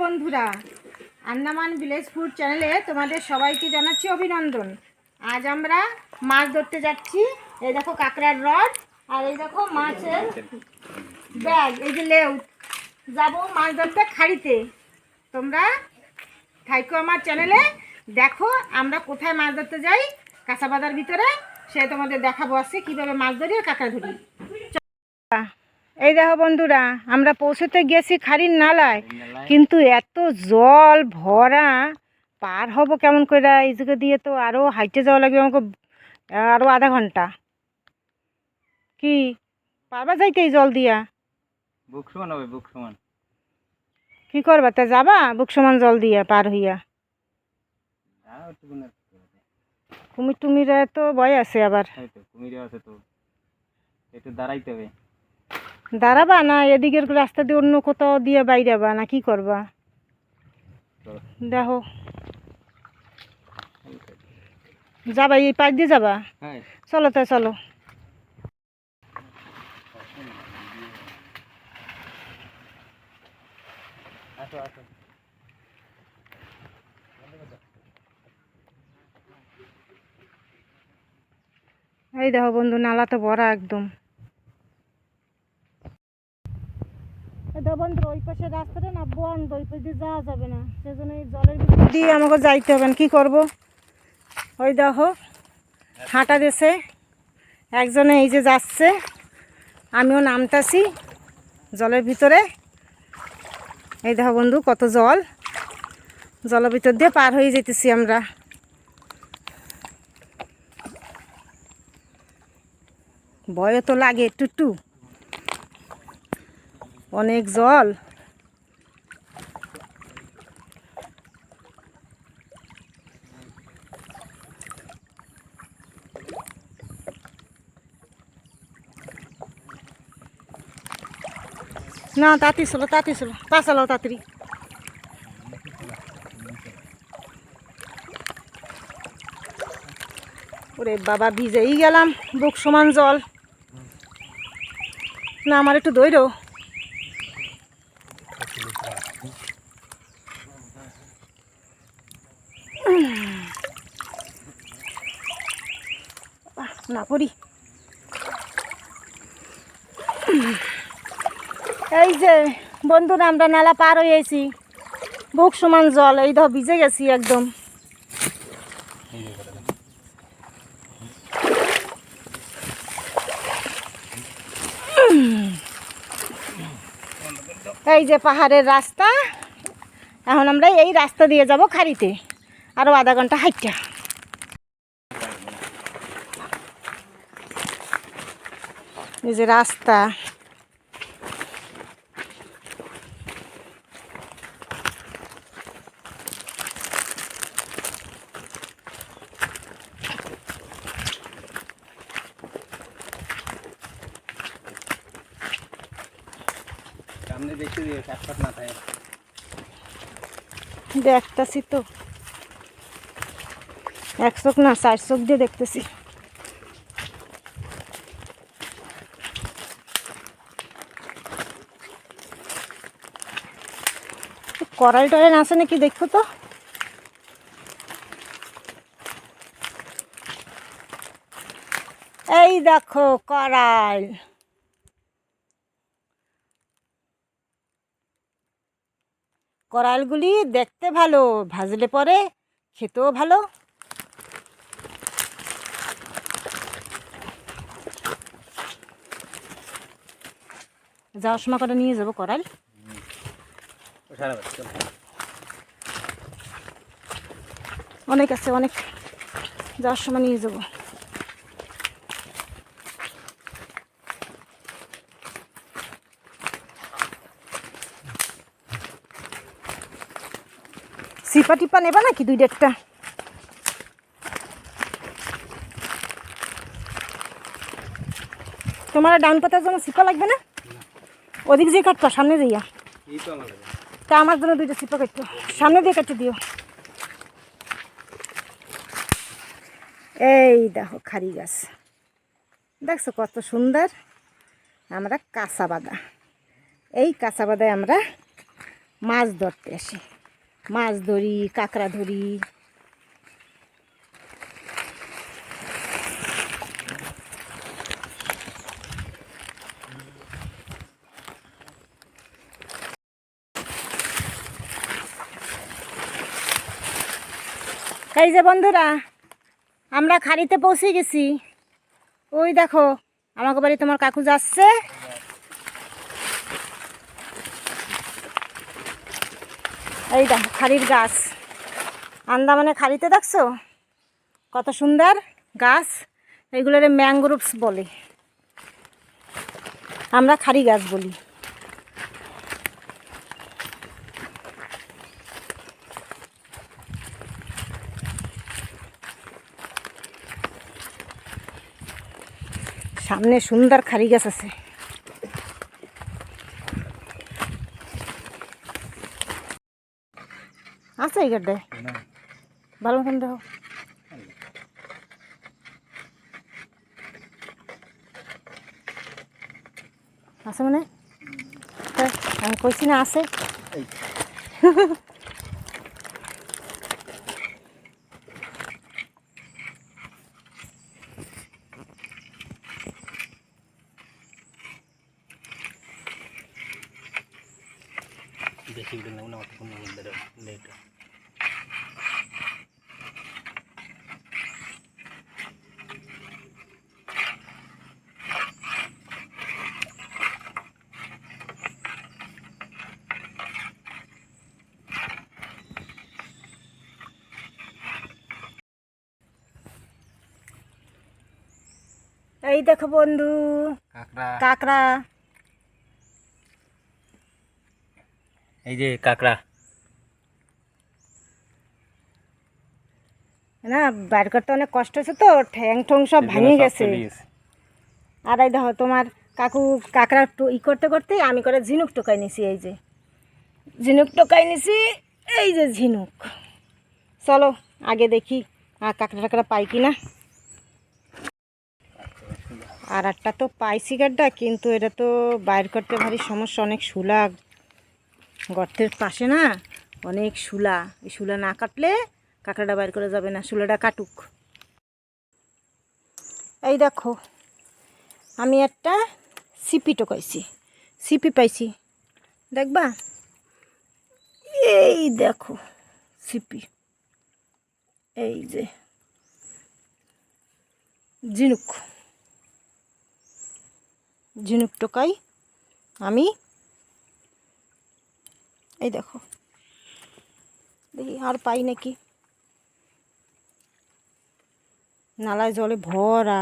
বন্ধুরা, Andaman village food চ্যানেলে তোমাদের সবাইকে জানাচ্ছি অভিনন্দন। আজ আমরা মাছ ধরতে যাচ্ছি। এই দেখো কাঁকড়ার রড, আর এই দেখো মাছের ব্যাগ, এই যে লেউ। যাব মাছ ধরতে খাড়িতে। তোমরা থাইকো আমার চ্যানেলে, দেখো আমরা কোথায় মাছ ধরতে যাই কাঁচাবাদার ভিতরে, সে তোমাদের দেখাবো আসছে কীভাবে মাছ ধরি আর কাঁকড়া ধরি। এই দেখো বন্ধুরা আমরা পৌঁছতে গেছি খাড়ির নালায় কিন্তু এত জল ভরা পার হব কেমন করে? এই দিকে দিয়ে তো আরও হাইটে যাওয়া লাগবে আমাকে আরও আধা ঘণ্টা। কি? পারবা যাইতে এই জল দিয়া? বুক সমান হবে বুক সমান। কি করবা? তা যাবা? বুক সমান জল দিয়া পার হইয়া। কুমির টুমিরা তো ভয় আছে আবার। কুমিরে আছে তো। একটু দাঁড়াইতে হবে। দাঁড়াবা না? এদিকের রাস্তা দিয়ে অন্য কোথাও দিয়ে বাইরাবা না? কি করবা? দেখো। যাবা এই পাশ দিয়ে যাবা? হ্যাঁ। চলো তা চলো। এই দেখো বন্ধু নালা তো ভরা একদম। এই বন্ধু ওই পাশে রাস্তাটা না বন্ধ, ওই পাশ যাওয়া যাবে না। সেজন্য এই জলের ভিতর দিয়ে আমাকে যাইতে হবে কি করব? ওই দেখো, হাঁটা দেশে একজনে এই যে যাচ্ছে, আমিও নামতাছি জলের ভিতরে। এই দেখো বন্ধু, কত জল। জলের ভিতর দিয়ে পার হয়ে যেতেছি আমরা। ভয় তো লাগে টুটু অনেক জল। না তাড়াতাড়ি চলো তাড়াতাড়ি চলো তা চালাও তাড়াতাড়ি ওরে বাবা, ভিজেই গেলাম বুক সমান জল। না, আমার একটু দইরো না, পড়ি। এই যে, বন্ধুরা, আমরা নালা পার হয়েছি। বুক সমান জল, এই ধর ভিজে গেছি একদম। এই যে পাহাড়ের রাস্তা। এখন আমরা এই রাস্তা দিয়ে যাব খাড়িতে। আরও আধা ঘণ্টা হাইটা। এই যে রাস্তা। দেখতেছি তো এক চোখ না চার চোখ দিয়ে দেখতেছি। কড়াই টরাই আছে নাকি দেখো তো? এই দেখো কড়াই। করালগুলি দেখতে ভালো, ভাজলে পরে খেতেও ভালো। যাওয়ার সময় করে নিয়ে যাব করাল অনেক আছে অনেক। যাওয়ার সময় নিয়ে যাব। সিপা টিপা নেবা নাকি দুই ডেটটা তোমার ডাউন পাতার জন্য সিপা লাগবে না? ওদিক দিয়ে কাটবা সামনে যাইয়া। এই তো আমার জন্য দুইটা সিপা কাটতো সামনে দিয়ে কাটতে দিও। এই দেখো খারি গাছ। দেখছ কত সুন্দর? আমরা কাঁচা বাদা এই কাঁচা বাদায় আমরা মাছ ধরতে আসি। মাছ ধরি, কাঁকড়া ধরি এই যে বন্ধুরা, আমরা খাড়িতে পৌঁছে গেছি। ওই দেখো, আমাকে বাড়ি তোমার কাকু যাচ্ছে। এই দেখো, খাড়ির গাছ। আন্দামানে খাড়িতে দেখছ? কত সুন্দর গাছ। এগুলোরে ম্যাংগ্রোভস বলে। আমরা খাড়ি গাছ বলি। সামনে সুন্দর খাড়ি গাছ আছে। আছে এই গাড্ডায় ভালো মতন দেখো আছে মানে? আমি কইছি না আছে। বেশি উঠে না অত কোনো লেট এই দেখো বন্ধু কাঁকড়া কাকড়া এই যে কাঁকড়া। না বার করতে অনেক কষ্ট হচ্ছে তো ঠ্যাং ঠং সব ভেঙে গেছে। আর এই দেখো তোমার কাকু কাকড়া ই করতে করতে আমি করে ঝিনুক টোকাই নিছি এই যে। ঝিনুক টোকাই নিছি এই যে ঝিনুক। চলো আগে দেখি আর কাকড়া টাকড়া পাই কি না আর একটা তো পাইছি গাড্ডা কিন্তু এটা তো বাইর করতে ভারী সমস্যা অনেক শুলা গর্তের পাশে না অনেক শুলা। এই শুলা না কাটলে কাঁকড়াটা বাইর করে যাবে না, শুলাটা কাটুক। এই দেখো, আমি একটা সিপি টোকাইছি সিপি পাইছি। দেখবা? এই দেখো, সিপি। এই যে, ঝিনুক। ঝিনুক টোকাই আমি এই দেখো। দেখি আর পাই নাকি? নালায় জলে ভরা।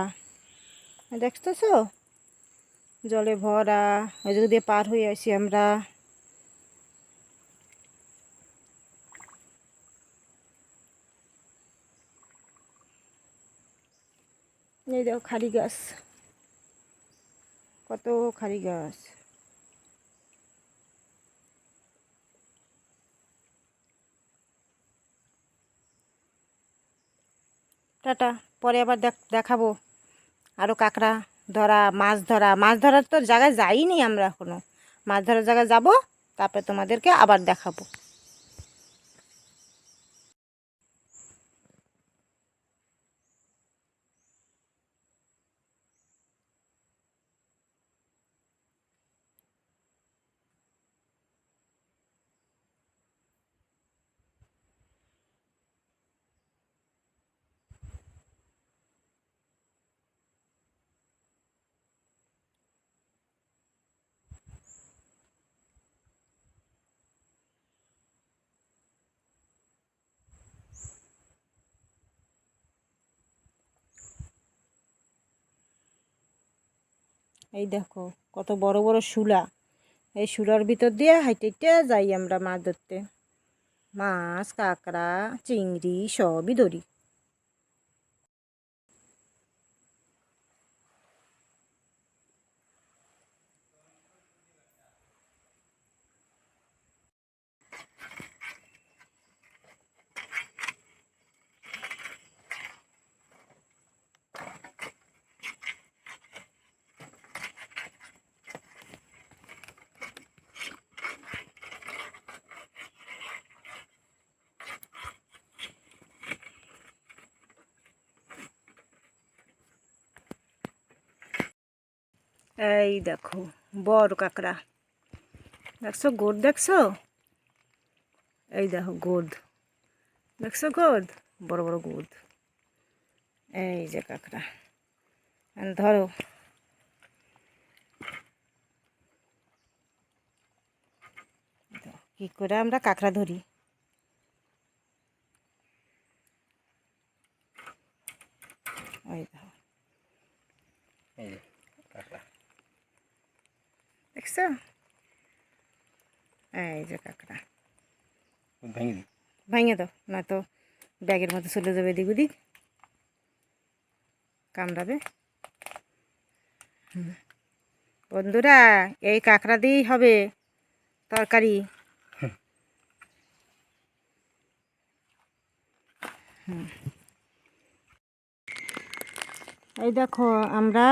দেখতেছ? জলে ভরা। ওই দিয়ে পার হয়ে আসি আমরা। এই দেখো খালি গাছ। কত খালি গাছ। টাটা, পরে আবার দেখ, দেখাবো। আরও কাঁকড়া ধরা, মাছ ধরা, মাছ ধরার তো জায়গায় যাইনি আমরা এখনও মাছ ধরার জায়গায় যাব, তারপরে তোমাদেরকে আবার দেখাবো। এই দেখো, কত বড় বড় শুলা এই শুলার ভিতর দিয়ে হাইটে হাইটে যাই আমরা মাছ ধরতে। মাছ, কাঁকড়া, চিংড়ি সবই ধরি। এই দেখো, বড় কাঁকড়া। দেখছ গোদ দেখছ? এই দেখো গোদ দেখছ গোদ বড় বড় গোদ এই যে কাঁকড়া। ধরো। কি করে আমরা কাঁকড়া ধরি ওই দেখো এই যে কাঁকড়া দেখছ এই যে কাঁকড়া। ভেঙে দিই। ভেঙে দাও না তো ব্যাগের মধ্যে চলে যাবে এদিক ওদিক। কামড়াবে। বন্ধুরা এই কাঁকড়া দিয়েই হবে তরকারি। হুম। এই দেখো আমরা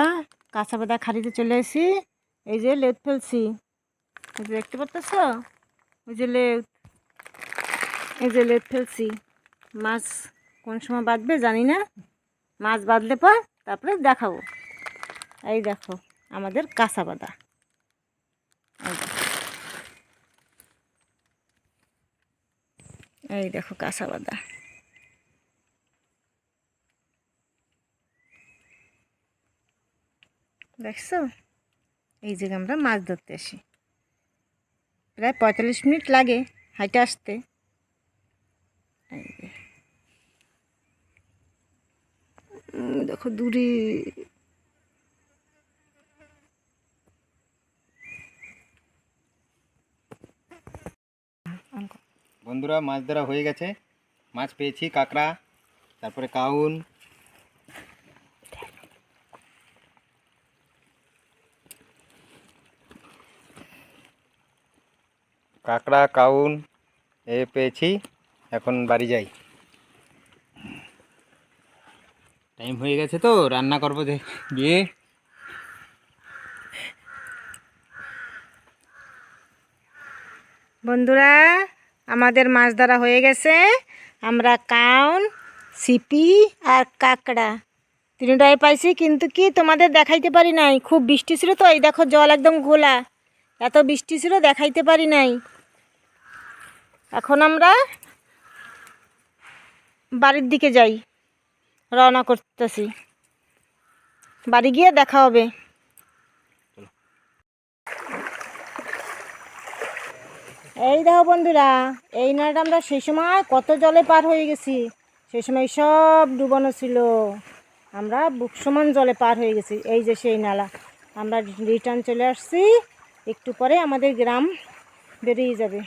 কাঁচা বাদা খাড়িতে চলে এসেছি। এই যে লেদ ফেলছি। দেখতে পাচ্ছ ওই যে লেদ এই যে লেদ ফেলছি। মাছ কোন সময় বাঁধবে জানি না। মাছ বাঁধলে পর তারপরে দেখাবো। এই দেখো, আমাদের কাঁচা বাদা এই দেখো। কাঁচা বাদা দেখছ? এই যে আমরা মাছ ধরতে আসি। প্রায় পঁয়তাল্লিশ মিনিট লাগে হাইটে আসতে। দেখো দূরে। বন্ধুরা, মাছ ধরা হয়ে গেছে। মাছ পেয়েছি, কাঁকড়া, তারপরে কাউন। কাঁকড়া কাউন এ পেয়েছি। এখন বাড়ি যাই। টাইম হয়ে গেছে তো রান্না করব যে গিয়ে। বন্ধুরা আমাদের মাছ ধরা হয়ে গেছে। আমরা কাউন সিপি আর কাঁকড়া। তিনটাই পাইছি কিন্তু কি তোমাদের দেখাইতে পারি নাই। খুব বৃষ্টি ছিল তো এই দেখো জল একদম ঘোলা। এত বৃষ্টি ছিল দেখাইতে পারি নাই। এখন আমরা বাড়ির দিকে যাই, রওনা করতেছি। বাড়ি গিয়ে দেখা হবে। এই দেখো বন্ধুরা, এই নালাটা আমরা সেই সময় কত জলে পার হয়ে গেছি। সেই সময় সব ডুবানো ছিল। আমরা বুক সমান জলে পার হয়ে গেছি, এই যে সেই নালা। আমরা রিটার্ন চলে আসছি। একটু পরে আমাদের গ্রাম বেরিয়ে যাবে।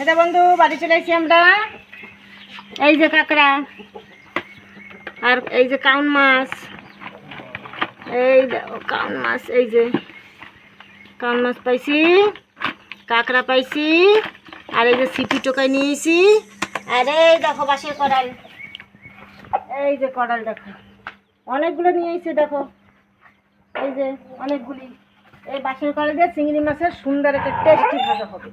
এটা বন্ধু, বাড়ি চলে এসেছি আমরা। এই যে কাঁকড়া, আর এই যে কাউন মাছ। এই দেখো, কাউন মাছ, এই যে কাউন মাছ পাইছি, কাঁকড়া পাইছি, আর এই যে সিপি টোকাই নিয়েছি। আর এই দেখো বাসের কড়াল এই যে কড়াল দেখো। অনেকগুলো নিয়েছি দেখো। এই যে অনেকগুলি। এই বাসের কড়াল দিয়ে চিংড়ি মাছের সুন্দর একটা টেস্টি ভাজা হবে।